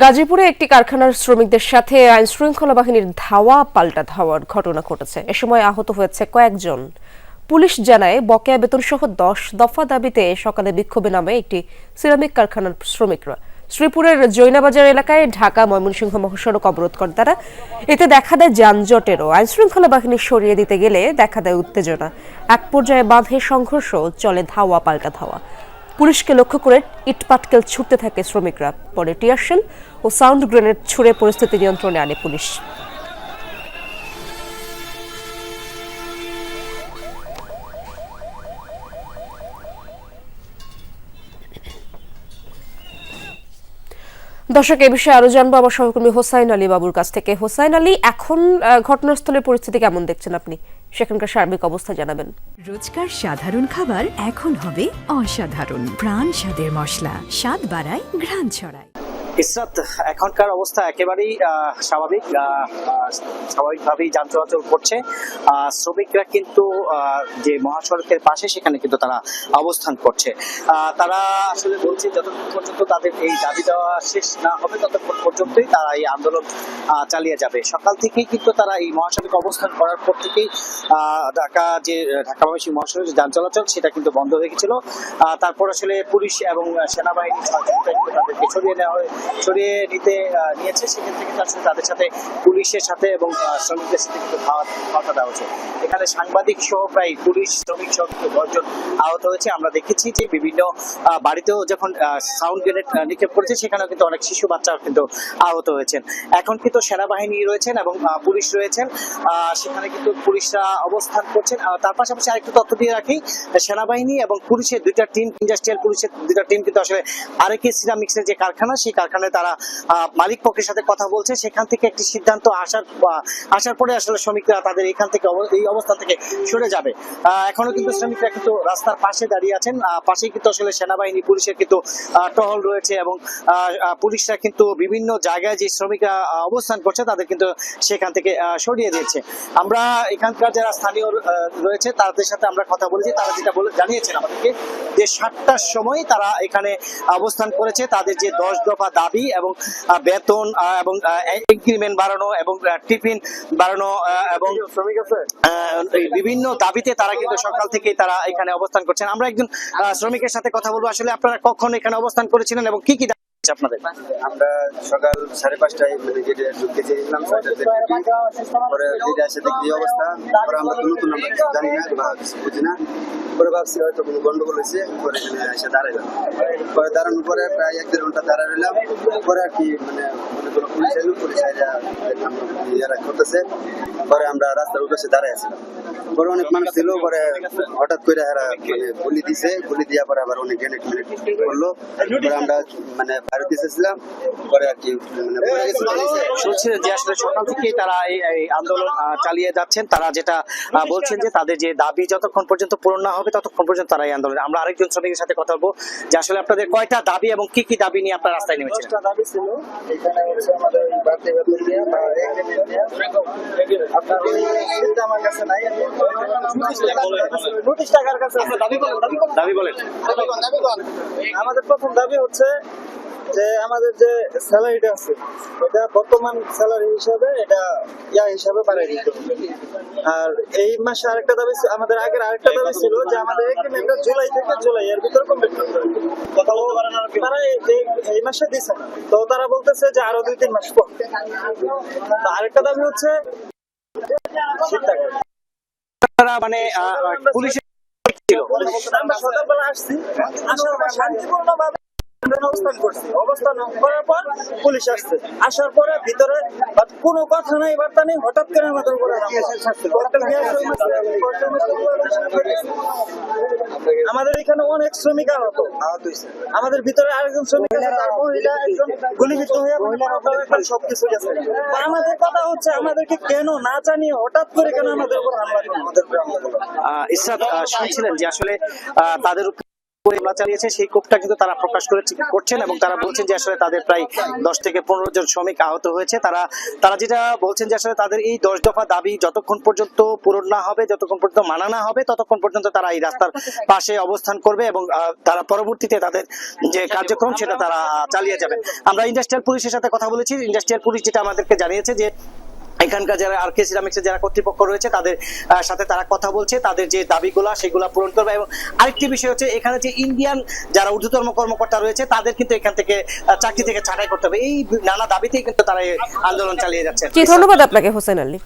গাজীপুরে একটি কারখানার শ্রমিকদের সাথে আইন শৃঙ্খলা বাহিনীর ধাওয়া, পাল্টা ধাওয়ার ঘটনা ঘটেছে। এ সময় আহত হয়েছে কয়েকজন। পুলিশ জানায়, বকেয়া বেতন সহ দশ দফা দাবিতে সকালে বিক্ষোভে নামে একটি সিরামিক কারখানার শ্রমিকরা। শ্রীপুরের জৈনাবাজার এলাকায় ঢাকা ময়মনসিংহ মহাসড়ক অবরোধ করে তারা এতে দেখা দেয় যানজটেরও। আইন শৃঙ্খলা বাহিনী সরিয়ে দিতে গেলে দেখা দেয় উত্তেজনা। এক পর্যায়ে বাঁধে সংঘর্ষ, চলে ধাওয়া, পাল্টা ধাওয়া। পুলিশকে লক্ষ্য করে ইটপাটকেল ছুটতে থাকে শ্রমিকরা। পরে টিয়ারশেল ও সাউন্ড গ্রেনেড ছুড়ে পরিস্থিতি নিয়ন্ত্রণে আনে পুলিশ। দর্শক, এ বিষয়ে আরও জানব আমার সহকর্মী হোসাইন আলী বাবুর কাছ থেকে। হোসাইন আলী, এখন ঘটনাস্থলের পরিস্থিতি কেমন দেখছেন আপনি? সেখানকার সার্বিক অবস্থা জানাবেন। রোজকার সাধারণ খাবার এখন হবে অসাধারণ। প্রাণ স্বাদের মশলা, স্বাদ বাড়ায় ঘ্রাণ ছড়ায়। ইসরাত, এখনকার অবস্থা একেবারেই স্বাভাবিক স্বাভাবিকভাবেই যান চলাচল করছে। শ্রমিকরা কিন্তু যে মহাসড়কের পাশে সেখানে কিন্তু তারা অবস্থান করছে। তারা আসলে বলছে, যতক্ষণ পর্যন্ত তাদের এই দাবি দেওয়া শেষ না হবে, ততক্ষণ পর্যন্তই তারা এই আন্দোলন চালিয়ে যাবে। সকাল থেকেই কিন্তু তারা এই মহাসড়কে অবস্থান করার পর থেকেই ঢাকা যে ঢাকা যে যান চলাচল, সেটা কিন্তু বন্ধ হয়ে গেছিল। তারপর আসলে পুলিশ এবং সেনাবাহিনী কিন্তু তাদেরকে সরিয়ে নেওয়া হয় সরিয়ে নিতে নিয়েছে সেক্ষেত্রে কিন্তু আসলে তাদের সাথে পুলিশের সাথে এবং শ্রমিকদের সাথে কিন্তু কথা দেওয়া হচ্ছে। এখানে সাংবাদিক সহ প্রায় পুলিশ, শ্রমিক সহ দশজন আহত হয়েছে। আমরা দেখেছি যে বিভিন্ন বাড়িতেও যখন সাউন্ড গ্রেনেড নিক্ষেপ করেছে, সেখানেও কিন্তু অনেক শিশু বাচ্চা কিন্তু আহত হয়েছেন। এখন কিন্তু সেনাবাহিনী রয়েছেন এবং পুলিশ রয়েছেন। সেখানে কিন্তু পুলিশরা অবস্থান করছেন। তার পাশাপাশি আরেকটু তথ্য দিয়ে রাখি, সেনাবাহিনী এবং পুলিশের দুইটা টিম, ইন্ডাস্ট্রিয়াল পুলিশের দুইটা টিম কিন্তু আসলে আরেকে সিরামিক্সের যে কারখানা, সেই কারখানায় তারা মালিক পক্ষের সাথে কথা বলছে। সেখান থেকে একটি সিদ্ধান্ত আসার আসার পরে আসলে শ্রমিকরা তাদের এখান থেকে এই অবস্থান থেকে সরে যাবে। এখনও কিন্তু শ্রমিকরা কিন্তু রাস্তার পাশে দাঁড়িয়ে আছেন। পাশেই কিন্তু আসলে সেনাবাহিনী, পুলিশের কিন্তু টহল রয়েছে এবং পুলিশরা কিন্তু বিভিন্ন জায়গায় যে শ্রমিকরা অবস্থান করছে, তাদের কিন্তু সেখান থেকে সরিয়ে দিয়েছে। আমরা এখানকার যারা স্থানীয় রয়েছে, তাদের সাথে আমরা কথা বলেছি। তারা যেটা বলে, জানিয়েছেন আমাদেরকে যে সাতটার সময় তারা এখানে অবস্থান করেছে। তাদের যে দশ দফা দাবি এবং বেতন এবং ইনক্রিমেন্ট বাড়ানো এবং টিফিন বাড়ানো এবং শ্রমিক আছে? বিভিন্ন দাবিতে তারা কিন্তু সকাল থেকেই তারা এখানে অবস্থান করছেন। আমরা একজন শ্রমিকের সাথে কথা বলব। আসলে আপনারা কখন এখানে অবস্থান করেছিলেন এবং কি কি আপনাদের? আমরা সকাল সাড়ে পাঁচটায় গেটে ঢুকতে চেয়েছিলাম পরে গেটে এসে দেখি অবস্থা। পরে আমরা জানি না বা বুঝি না। পরে ভাবছি হয়তো কোনো গন্ডগোল হয়েছে পরে এখানে এসে দাঁড়াইলাম। পরে দাঁড়ানোর পরে প্রায় এক দেড় ঘণ্টা দাঁড়ায় রইলাম। পরে আর কি মানে মনে পুলিশ এলো পুলিশ আইয়া করতেছে। পরে আমরা রাস্তার উদ্দেশ্যে দাঁড়ায় আছিলাম। পরে অনেক মানুষ ছিল পরে হঠাৎ করে এরা মানে গুলি দিছে। গুলি দিয়া পরে আবার অনেক গ্রেনেড মেনেট করল। পরে আমরা মানে বাইরে দিয়েছিলাম পরে আর কি মানে শুনছিলেন যে আসলে সকাল থেকেই তারা এই আন্দোলন চালিয়ে যাচ্ছেন। তারা যেটা বলছেন যে তাদের যে দাবি যতক্ষণ পর্যন্ত পূরণ না হবে ততক্ষণ পর্যন্ত তারা এই আন্দোলন আমরা আরেকজন শ্রমিকের সাথে কথা বলব যে আসলে আপনাদের কয়টা দাবি এবং কি কি দাবি নিয়ে আপনারা রাস্তায় নেমেছেন দাবি ছিল। এখানে হচ্ছে আমাদের বাড়তি বেতন নিয়ে বা আপনার আমার কাছে নাই। নোটিশ টাকার কাছে দাবি করেন দাবি করেন। আমাদের প্রথম দাবি হচ্ছে যে আমাদের যে স্যালারিটা আছে এটা বর্তমান স্যালারি হিসাবে এটা ইয়া হিসাবে বাড়াই দিতে হবে। আর এই মাসে আরেকটা দাবি আমাদের আগের আরেকটা দাবি ছিল যে আমাদের এগ্রিমেন্টটা জুলাই থেকে জুলাই এর ভিতরে কমপ্লিট করতে হবে। তারা এই- এই- এই মাসে দিছে তো তারা বলতেছে যে আরও দুই তিন মাস পর। তো আরেকটা দাবি হচ্ছে আপনারা মানে পুলিশের ছিল। আমরা সকালবেলা আসছি। শান্তিপূর্ণভাবে অবস্থান অবস্থান করার পর পুলিশ আসছে। আসার পরে ভিতরে কোনো কথা নাই বার্তা নেই হঠাৎ করে আমাদের উপরে আমাদের এখানে অনেক শ্রমিক আহত। আমাদের ভিতরে আরেকজন শ্রমিক গুলিবিদ্ধ হয়ে সবকিছু গেছে। আমাদের কথা হচ্ছে আমাদেরকে কেন না জানিয়ে হঠাৎ করে কেন আমাদের উপর হামলা আহ, শুনছিলেন যে আসলে তাদের দাবি যতক্ষণ পর্যন্ত পূরণ না হবে, যতক্ষণ পর্যন্ত মানা না হবে, ততক্ষণ পর্যন্ত তারা এই রাস্তার পাশে অবস্থান করবে এবং তারা পরবর্তীতে তাদের যে কার্যক্রম সেটা তারা চালিয়ে যাবেন আমরা ইন্ডাস্ট্রিয়াল পুলিশের সাথে কথা বলেছি। ইন্ডাস্ট্রিয়াল পুলিশ যেটা আমাদেরকে জানিয়েছে যে এখানকার যারা আর কে সিরামিক্সের যারা কর্তৃপক্ষ রয়েছে, তাদের সাথে তারা কথা বলছে, তাদের যে দাবিগুলা সেগুলো পূরণ করবে এবং আরেকটি বিষয় হচ্ছে এখানে যে ইন্ডিয়ান যারা ঊর্ধ্বতম কর্মকর্তা রয়েছে, তাদের কিন্তু এখান থেকে চাকরি থেকে ছাঁটাই করতে হবে। এই নানা দাবিতেই কিন্তু তারা আন্দোলন চালিয়ে যাচ্ছে। ধন্যবাদ আপনাকে, হোসেন আলী।